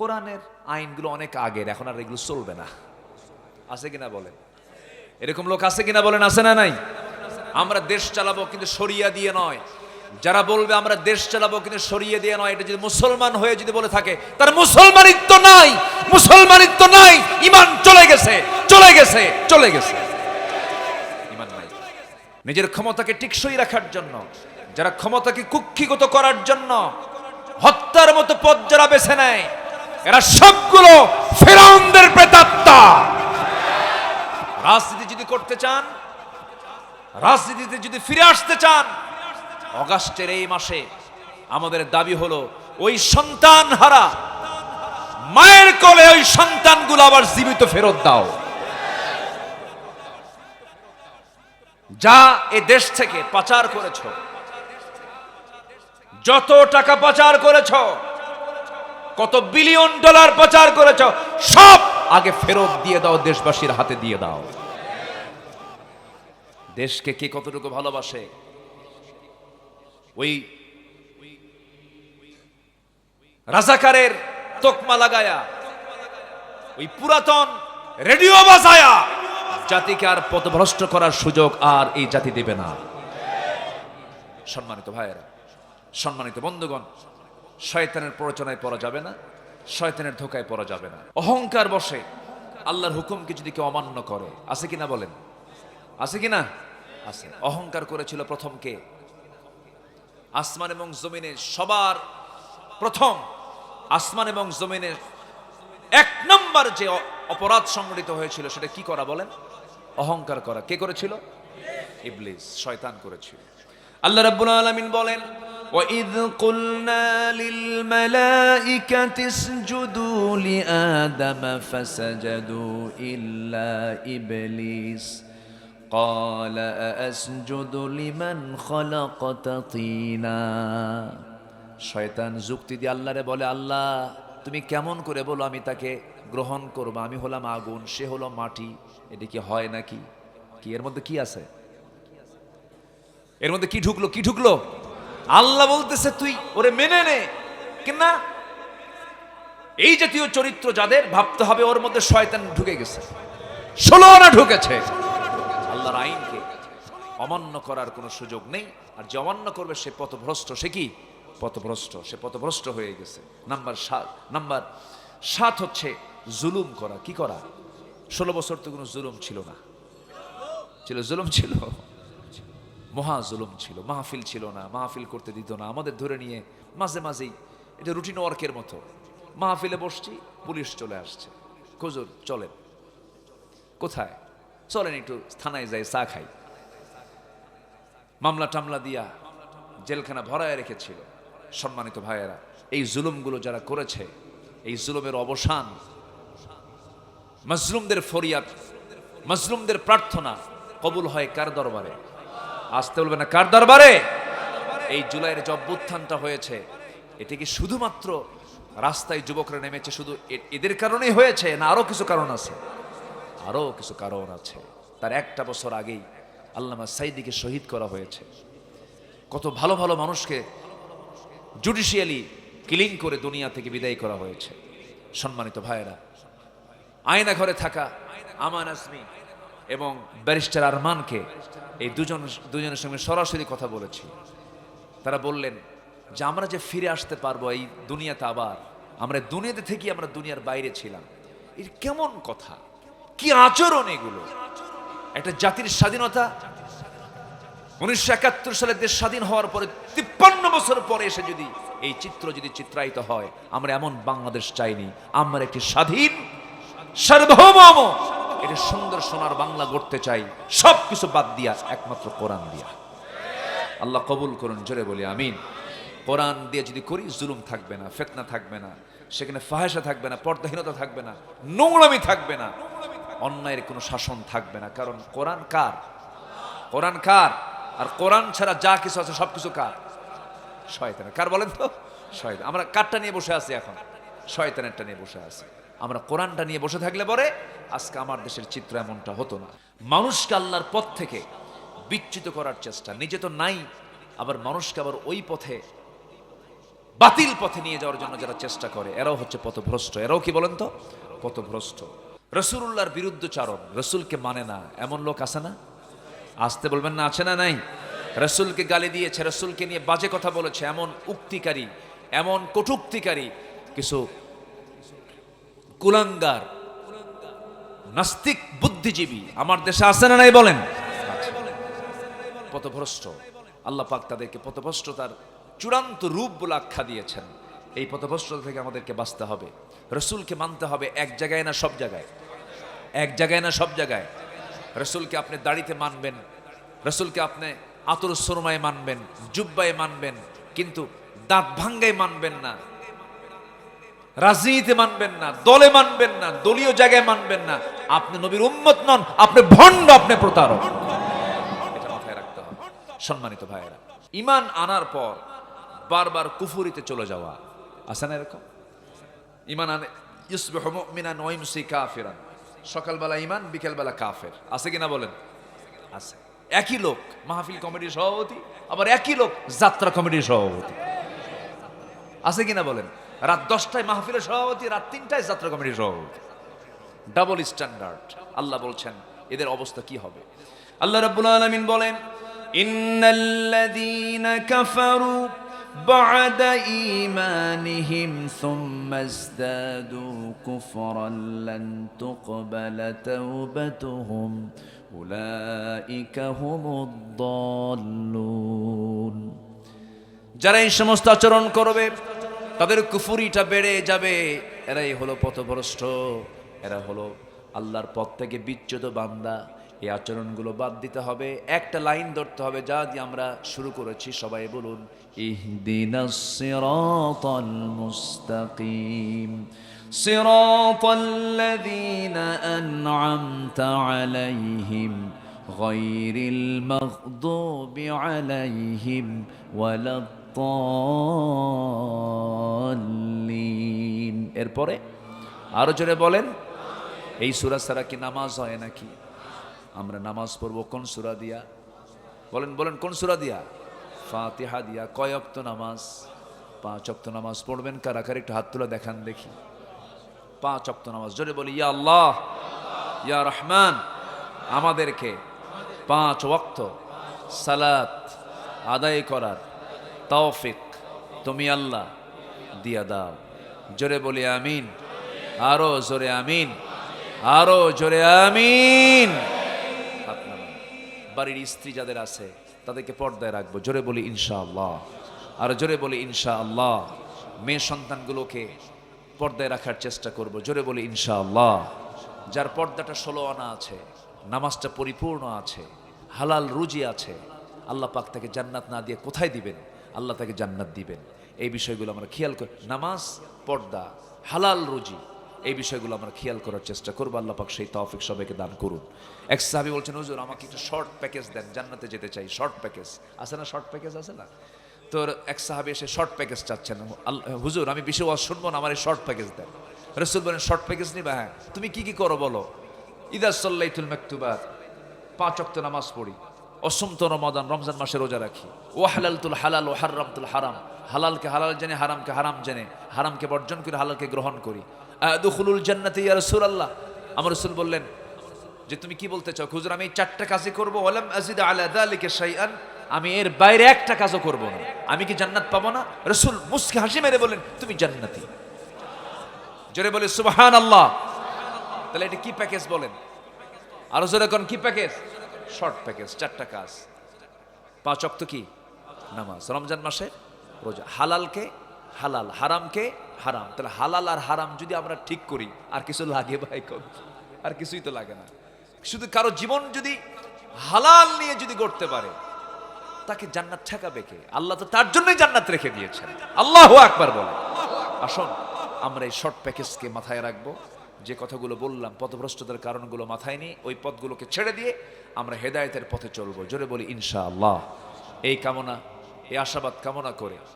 কোরআনের আইনগুলো অনেক আগের, এখন আর এগুলো চলবে না। আছে কিনা বলেন? এরকম লোক আছে কিনা বলেন, আছে না নাই? আমরা দেশ চালাবো কিন্তু সরিয়া দিয়ে নয়। যারা বলবে আমরা দেশ চালাবো কিন্তু সরিয়ে দিয়ে নয়, এটা যদি মুসলমান হয়ে যদি বলে থাকে, তার মুসলমানিত্ব নাই মুসলমানিত্ব নাই, ইমান চলে গেছে চলে গেছে চলে গেছে। ইমান নাই। নিজের ক্ষমতাকে টিকসই রাখার জন্য, যারা ক্ষমতাকে কুক্ষিগত করার জন্য, হত্যার মতো পথ যারা বেছে নেয় এরা সবগুলো ফেরাউনদের প্রেতাত্মা। রাজনীতি যদি করতে চান, রাজনীতিতে যদি ফিরে আসতে চান, অগাস্টের এই মাসে আমাদের দাবি হলো, ওই সন্তান হারা মায়ের কোলে ওই সন্তানগুলো আবার জীবিত ফেরত দাও। যা এ দেশ থেকে পাচার করেছ, যত টাকা পাচার করেছ কত বিলিয়ন ডলার প্রচার করেছ, সব আগে ফেরত দিয়ে দাও, দেশবাসীর হাতে দিয়ে দাও। দেশকে কে কতটুকু ভালোবাসে? ওই রাজাকারের তোকমা লাগায়া, ওই পুরাতন রেডিও বাজায়া, জাতিকে আর পথভ্রষ্ট করার সুযোগ আর এই জাতি দেবে না। সম্মানিত ভাইয়েরা, সম্মানিত বন্ধুগণ শয়তানের প্ররোচনায় পড়া যাবে না, শয়তানের ধোকায় পড়া যাবে না। অহংকার বসে, আল্লাহর হুকুমকে যদি কেউ অমান্য করে, আছে কিনা বলেন? আছে কিনা? আছে। অহংকার করেছিল প্রথম কে? আসমান এবং জমিনে সবার প্রথম। আসমান এবং জমিনের এক নম্বর যে অপরাধ সংগঠিত হয়েছিল, সেটা কি করা বলেন? অহংকার করা। কে করেছিল? ইবলিস, শয়তান করেছিল। আল্লাহ রাব্বুল আলামিন বলেন وإذ قلنا للملائكة اسجدوا لآدم فسجدوا إلا إبليس قال أأسجد لمن خلقت طينا শয়তান যুক্তি দিয়ে আল্লাহরে বলে আল্লাহ তুমি কেমন করে বলো আমি তাকে গ্রহণ করবো আমি হলাম আগুন সে হলো মাটি এটা কি হয় নাকি কি এর মধ্যে কি আছে এর মধ্যে কি ঢুকলো কি ঢুকলো আল্লাহ বলতেছে, তুই ওরে মেনে নে। কিনা? এই জাতীয় চরিত্র যাদের, ভাবতে হবে ওর মধ্যে শয়তান ঢুকে গেছে। ষোলো না ঢুকেছে। আল্লাহর আইনকে অমান্য করার কোনো সুযোগ নেই। আর যে অমান্য করবে, সে পথভ্রষ্ট। সে কি? পথভ্রষ্ট। সে পথভ্রষ্ট হয়ে গেছে। নাম্বার সাত নাম্বার সাত হচ্ছে জুলুম করা। কি করা? ষোলো বছর তো কোনো জুলুম ছিল না। ছিল, জুলুম ছিল। মহা জুলুম ছিল, মাহফিল ছিল না, মাহফিল করতে দিত না। আমাদের ধরে নিয়ে মাঝে মাঝেই এটা রুটিন ওয়ার্কের মতো। মাহফিলে বসছি, পুলিশ চলে আসছে। খুজুর, চলেন। কোথায়? চলেন একটু থানায় যাই, চা খাই। মামলা টামলা দিয়া জেলখানা ভরায় রেখেছিল সম্মানিত ভাইয়েরা। এই জুলুমগুলো যারা করেছে, এই জুলুমের অবসান, মজলুমদের ফরিয়াদ, মজলুমদের প্রার্থনা কবুল হয় কার দরবারে? আসতে বলবে না। কার দরবারে? এই জুলাইয়ের যে অভ্যুত্থানটা হয়েছে, এটি কি শুধুমাত্র রাস্তায় যুবকরা নেমেছে, শুধু এদের কারণেই হয়েছে না আরও কিছু কারণ আছে? আরও কিছু কারণ আছে। তার একটা বছর আগেই আল্লামা সাইদিকে শহীদ করা হয়েছে। কত ভালো ভালো মানুষকে জুডিশিয়ালি কিলিং করে দুনিয়া থেকে বিদায় করা হয়েছে। সম্মানিত ভাইয়েরা আয়না ঘরে থাকা আমান আজমি এবং ব্যারিস্টার আরমানকে এই দুজন, দুজনের সঙ্গে সরাসরি কথা বলেছি। তারা বললেন, যে আমরা যে ফিরে আসতে পারব এই দুনিয়াতে আবার, আমরা দুনিয়াতে থেকে আমরা দুনিয়ার বাইরে ছিলাম। এর কেমন কথা? কি আচরণ এগুলো? একটা জাতির স্বাধীনতা? উনিশশো একাত্তর সালে দেশ স্বাধীন হওয়ার পরে তিপ্পান্ন বছর পরে এসে যদি এই চিত্র যদি চিত্রায়িত হয়, আমরা এমন বাংলাদেশ চাইনি। আমরা একটি স্বাধীন সার্বভৌম। এটা সুন্দর সোনার বাংলা গড়তে চাই। সব কিছু বাদ দিয়া একমাত্র কোরআন দিয়া। আল্লাহ কবুল করুন, জোরে বলি, আমিন। কোরআন দিয়ে যদি করি, জুলুম থাকবে না, ফেতনা থাকবে না, সেখানে ফাহেসা থাকবে না, পর্দাহীনতা থাকবে না, নোংরামি থাকবে না, অন্যায়ের কোনো শাসন থাকবে না। কারণ কোরআন কার? কোরআন কার? আর কোরআন ছাড়া যা কিছু আছে সব কিছু কার? শয়তানের। কার বলেন তো? শয়তান। আমরা কারটা নিয়ে বসে আছি এখন। শয়তানেরটা নিয়ে বসে আছি। আমরা কোরআনটা নিয়ে বসে থাকলে পরে আজকে আমার দেশের চিত্র এমনটা হতো না। মানুষকে আল্লাহর পথ থেকে বিচ্যুত করার চেষ্টা। নিজে তো নাই, আবার মানুষকে আবার ওই পথে, বাতিল পথে নিয়ে যাওয়ার জন্য যারা চেষ্টা করে, এরাও হচ্ছে পথভ্রষ্ট। এরাও কি বলেন তো? পথভ্রষ্ট। রসুল্লাহর বিরুদ্ধচারণ, রসুলকে মানে না, এমন লোক আছে না? আসতে বলবেন না, আছে না নাই? রসুলকে গালি দিয়েছে, রসুলকে নিয়ে বাজে কথা বলেছে, এমন উক্তিকারী, এমন কটুক্তিকারী, কিছু কুলাঙ্গার, নাস্তিক বুদ্ধিজীবী, আমার দেশে আছে না নাই বলেন? পথভ্রষ্ট। আল্লাহ পাক তাদেরকে পথভ্রষ্টতার চূড়ান্ত রূপ বলে আখ্যা দিয়েছেন। এই পথভ্রষ্টতা থেকে আমাদেরকে বাঁচতে হবে। রসুলকে মানতে হবে এক জায়গায় না সব জায়গায়? এক জায়গায় না সব জায়গায়? রসুলকে আপনি দাড়িতে মানবেন, রসুলকে আপনি আতর সরমায় মানবেন, জুব্বায় মানবেন, কিন্তু দাঁত ভাঙ্গায় মানবেন না। রাজনীতিতে মানবেন না, দলে মানবেন না, দলীয় জায়গায় মানবেন না। আপনি নবীর উম্মত নন, আপনি ভণ্ড, আপনি প্রতারক। এটা মাথায় রাখতে হবে। সম্মানিত ভাইয়েরা, ইমান আনার পর বারবার কুফুরিতে চলে যাওয়া, আছে না এরকম? ইমান আনে, ইউসবিহু মুমিনান ওয়া ইমসি কাফিরান। সকালবেলা ইমান, বিকেলবেলা কাফের। আছে কিনা বলেন? আছে। একই লোক, মাহফিল কমিটির সভাপতি, আবার একই লোক, যাত্রা কমিটির সভাপতি। আছে কিনা বলেন? রাত দশটায় মাহফিলের সভাপতি রাত তিনটায় যাত্রা কমিটির সভাপতি ডাবল স্ট্যান্ডার্ড আল্লাহ বলছেন এদের অবস্থা কি হবে আল্লাহ রাব্বুল আলামিন বলেন ইন্নাল্লাযীনা কাফারু بعد إيمانهم ثم ازدادوا كفرا لن تقبل توبتهم أولئك هم الضالون যারা এই সমস্ত আচরণ করবে তাদের কুফুরিটা বেড়ে যাবে এরাই হলো পথভ্রষ্ট এরা হলো আল্লাহর পথ থেকে বিচ্যুত বান্দা এই আচরণগুলো বাদ দিতে হবে একটা লাইন ধরতে হবে যা দিয়ে আমরা শুরু করেছি সবাই বলুন اهدنا الصراط المستقيم صراط الذين أنعمت عليهم غير المغضوب عليهم ولا দলিন এরপরে আরও জোরে বলেন, এই সুরা ছাড়া কি নামাজ হয় নাকি? আমরা নামাজ পড়ব কোন সুরা দিয়া? বলেন বলেন, কোন সুরা দিয়া? ফাতিহা দিয়া। কয় অক্ত নামাজ? পাঁচ অক্ত নামাজ পড়বেন কারাকার একটু হাত তুলে দেখান দেখি। পাঁচ অক্ত নামাজ। জোরে বলি, ইয়া আল্লাহ, ইয়া রহমান, আমাদেরকে পাঁচ অক্ত সালাত আদায় করার তৌফিক তুমি আল্লাহ দিয়া দাও। জোরে বলি আমিন। আরও জোরে আমিন। আরও জোরে আমিন। বাড়ির স্ত্রী যাদের আছে, তাদেরকে পর্দায় রাখব। জোরে বলি ইনশাআল্লাহ। আর জোরে বলি ইনশাআল্লাহ। মেয়ে সন্তানগুলোকে পর্দায় রাখার চেষ্টা করব। জোরে বলি ইনশাআল্লাহ। যার পর্দাটা ষোলো আনা আছে, নামাজটা পরিপূর্ণ আছে, হালাল রুজি আছে, আল্লাহ পাক তাকে জান্নাত না দিয়ে কোথায় দিবেন? আল্লাহ তাকে জান্নাত দিবেন। এই বিষয়গুলো আমরা খেয়াল করি নামাজ, পর্দা, হালাল রুজি, এই বিষয়গুলো আমরা খেয়াল করার চেষ্টা করব। আল্লাহ পাক সেই তৌফিক সবাইকে দান করুন। এক সাহাবি বলছেন, হুজুর, আমাকে একটু শর্ট প্যাকেজ দেন, জান্নাতে যেতে চাই শর্ট প্যাকেজ আছে না শর্ট প্যাকেজ আছে না? তোর এক সাহাবি এসে শর্ট প্যাকেজ চাচ্ছেন। হুজুর, আমি বেশি ওয়াজ শুনব না, আমার এই শর্ট প্যাকেজ দেন। রসুল বলেন শর্ট প্যাকেজ নিবা? হ্যাঁ। তুমি কি কি করো বলো? ইদা সাল্লাইতুল মাকতুবাত, পাঁচ অক্ত নামাজ পড়ি। অসন্ত রমাদান, রমজান মাসে রোজা রাখি। ও হালালতুল হালাল ও হারামতুল হারাম। হালালকে হালাল জেনে, হারামকে হারাম জেনে, হারামকে বর্জন করে, হালালকে গ্রহণ করি। দুখুলুল জান্নাতে ইয়া রাসূলুল্লাহ। আমার রাসূল বললেন, যে তুমি কি বলতে চাও? হুজুর, আমি এই চারটা কাজই করব। ওয়ালাম আজিদ আলা যালিকা শাইআন। আমি এর বাইরে একটা কাজও করব না। আমি কি জান্নাত পাবো না? রসুল মুস্কি হাসি মেরে বলেন তুমি জান্নাতি। জোরে বলে সুবাহান আল্লাহ তাহলে এটা কি প্যাকেজ বলেন? আরও জোরে কোন, কি প্যাকেজ? শর্ট প্যাকেজ চারটা কাজ। পাঁচ অক্ত কি? নামাজ। রমজান মাসে রোজা। হালালকে হালাল, হারামকে হারাম। তাহলে হালাল আর হারাম যদি আমরা ঠিক করি, আর কিছু লাগে ভাই, কম। আর কিছুই তো লাগে না। শুধু কারও জীবন যদি হালাল নিয়ে যদি গড়তে পারে, তাকে জান্নাত ঠেকাবে কে? আল্লাহ তো তার জন্যই জান্নাত রেখে দিয়েছেন। আল্লাহ আকবার বলে। আসুন, আমরা এই শর্ট প্যাকেজকে মাথায় রাখব। যে কথাগুলো বললাম, পথভ্রষ্টতার কারণগুলো মাথায় নিয়ে ওই পথগুলোকে ছেড়ে দিয়ে আমরা হেদায়তের পথে চলবো। জোরে বলি, ইনশাআল্লাহ। এই কামনা, এই আশাবাদ কামনা করে